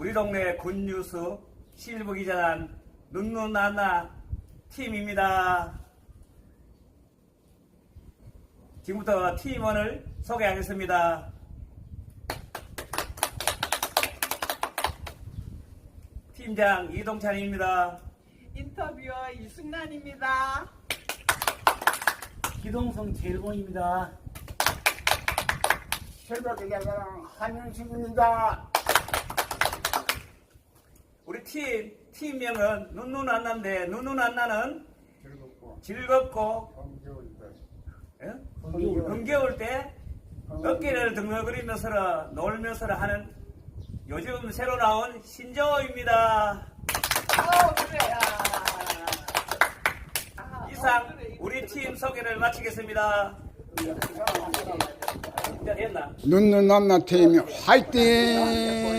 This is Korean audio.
우리 동네 굿뉴스 실버 기자단 눈눈나나 팀입니다. 지금부터 팀원을 소개하겠습니다. 팀장 이동찬입니다. 인터뷰어 이승란입니다. 기동성 제일공입니다. 새벽 기자장 한윤식입니다. 팀, 팀명은 눈눈안나인데 눈눈 안나는 즐겁고 즐겁고 정겨울 때 예? 흥겨울 흥겨울 때 어깨를 등글거리면서 놀면서 하는 요즘 새로 나온 신조어입니다. 어 그래야. 아, 이상 우리 팀 소개를 마치겠습니다. 이제 됐나? 눈눈 남나 팀 화이팅!